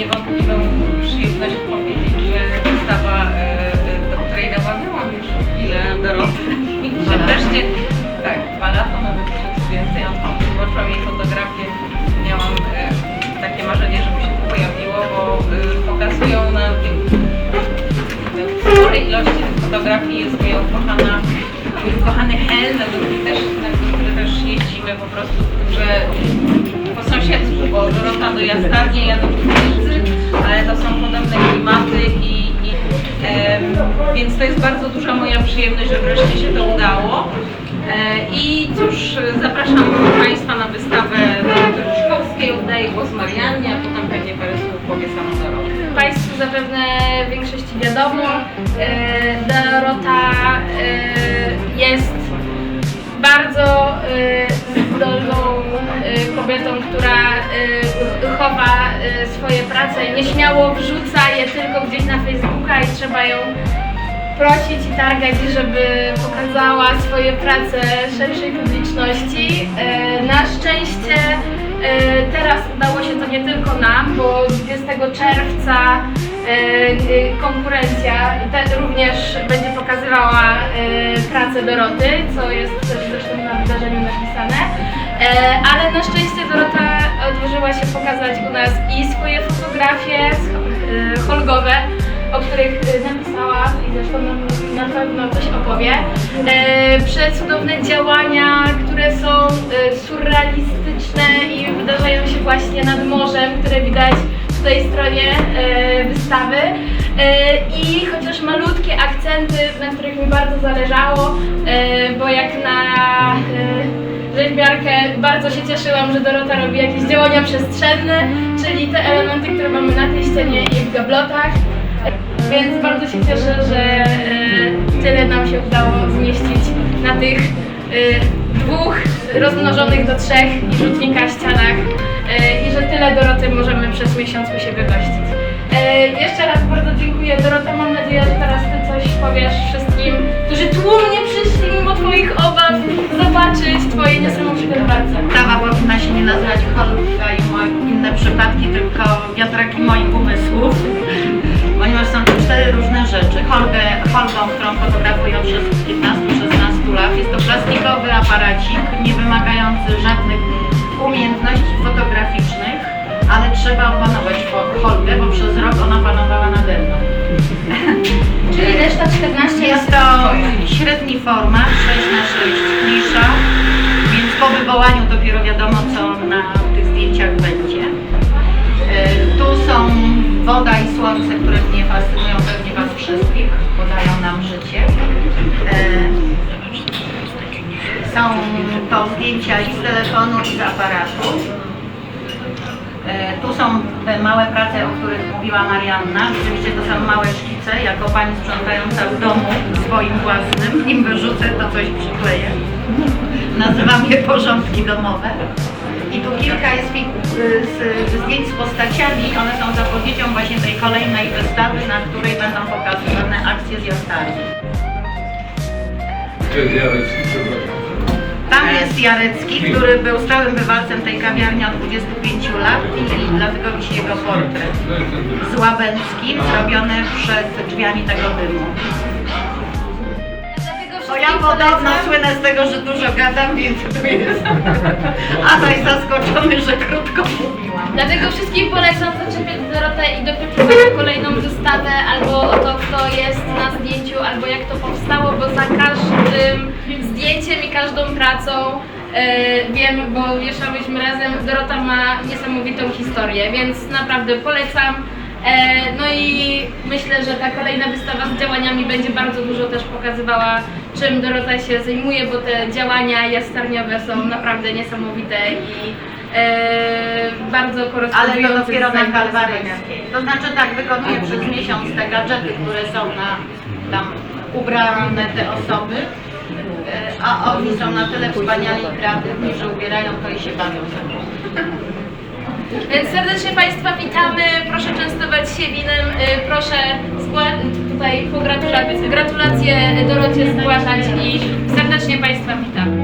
niewątpliwą przyjemność powiedzieć, że wystawa, e, do której naławiałam już chwilę Doroty i że wreszcie, tak, dwa lata, nawet trochę więcej, zobaczyłam jej fotografię, miałam e, takie marzenie, żeby się tu pojawiło, bo e, pokazują na w sporej ilości tych fotografii jest moja ukochana, mój ukochany Hel, na który też, na który też jeździmy po prostu, że po sąsiedztwu, bo Dorota do Jastarni, ja do Kukurydzy, ale to są podobne klimaty i, i em, więc to jest bardzo duża moja przyjemność, że wreszcie się to udało. E, I cóż, zapraszam Państwa na wystawę Doroty Ruszkowskiej, oddaję głos Mariannie, a potem pewnie parę słów powie sama Dorota. Państwu zapewne w większości wiadomo, e, Dorota e, jest bardzo e, zdolną e, kobietą, która e, chowa e, swoje prace i nieśmiało wrzuca je tylko gdzieś na Facebooka i trzeba ją prosić i targać, żeby pokazała swoje prace szerszej publiczności. E, Na szczęście e, teraz udało się to nie tylko nam, bo 20 czerwca e, konkurencja również będzie pokazywała pracę Doroty, co jest też zresztą na wydarzeniu napisane. Ale na szczęście Dorota odważyła się pokazać u nas i fotografie sch- e, holgowe, o których y, napisała i zresztą nam na pewno coś opowie. E, przecudowne działania, które są e, surrealistyczne i wydarzają się właśnie nad morzem, które widać w tej stronie e, wystawy. E, I chociaż malutkie akcenty, na których mi bardzo zależało, e, bo jak na rzeźbiarkę bardzo się cieszyłam, że Dorota robi jakieś działania przestrzenne, czyli te elementy, które mamy na tej ścianie i w gablotach. Więc bardzo się cieszę, że e, tyle nam się udało zmieścić na tych e, dwóch rozmnożonych do trzech i rzutnika ścianach e, i że tyle Doroty możemy przez miesiąc u siebie gościć. Jeszcze raz bardzo dziękuję Dorota, mam nadzieję, że teraz coś powiesz wszystkim, którzy tłumnie przyszli mimo Twoich obaw zobaczyć Twoje niesamowite prace. Sprawa powinna się nie nazywać Holka i inne przypadki, tylko wiatraki moich umysłów, ponieważ są to cztery różne rzeczy. Holgę, Holgą, którą fotografuję przez 15-16 lat, jest to plastikowy aparacik, nie wymagający żadnych umiejętności fotograficznych, ale trzeba opanować Holgę, bo przez rok ona panowała nade mną. Czyli reszta 14 Jest to średni format, 6 na 6 mniejsza, więc po wywołaniu dopiero wiadomo co na tych zdjęciach będzie. E, Tu są woda i słońce, które mnie fascynują, pewnie Was wszystkich, podają nam życie. E, Są to zdjęcia i z telefonu, i z aparatu. E, Tu są te małe prace, o których mówiła Marianna. Oczywiście to są małe szkice. Jako pani sprzątająca w domu swoim własnym, nim wyrzucę, to coś przykleję. Nazywam je porządki domowe. I tu kilka jest zdjęć z postaciami. One są zapowiedzią właśnie tej kolejnej wystawy, na której będą pokazywane akcje z Jastarni. Cześć. Tam jest Jarecki, który był stałym bywalcem tej kawiarni od 25 lat i dlatego wisi jego portret. Z Łabęckim, zrobiony przed drzwiami tego dymu. Bo ja podobno słynę z tego, że dużo gadam, więc tu jest Adaś zaskoczony, że krótko mówiłam. Dlatego wszystkim polecam zaczepiać Dorotę i dopytywać o kolejną wystawę, albo o to, kto jest na zdjęciu, albo jak to powstało, bo za każdym zdjęciem i każdą pracą e, wiem, bo mieszałyśmy razem, Dorota ma niesamowitą historię, więc naprawdę polecam E, No i myślę, że ta kolejna wystawa z działaniami będzie bardzo dużo też pokazywała, czym Dorota się zajmuje, bo te działania jastarniowe są naprawdę niesamowite i e, bardzo Ale to korespondujące dopiero na zainteresowaniem. Kalwaryjskiej. To znaczy tak, wykonuję przez miesiąc te gadżety, które są na tam ubrane te osoby, a oni są na tyle wspaniali i kreatywni, że ubierają to i się bawią mną. Więc serdecznie Państwa witamy, proszę częstować się winem, y, proszę tutaj pogratulacje, gratulacje Dorocie zgłaszać i serdecznie Państwa witam.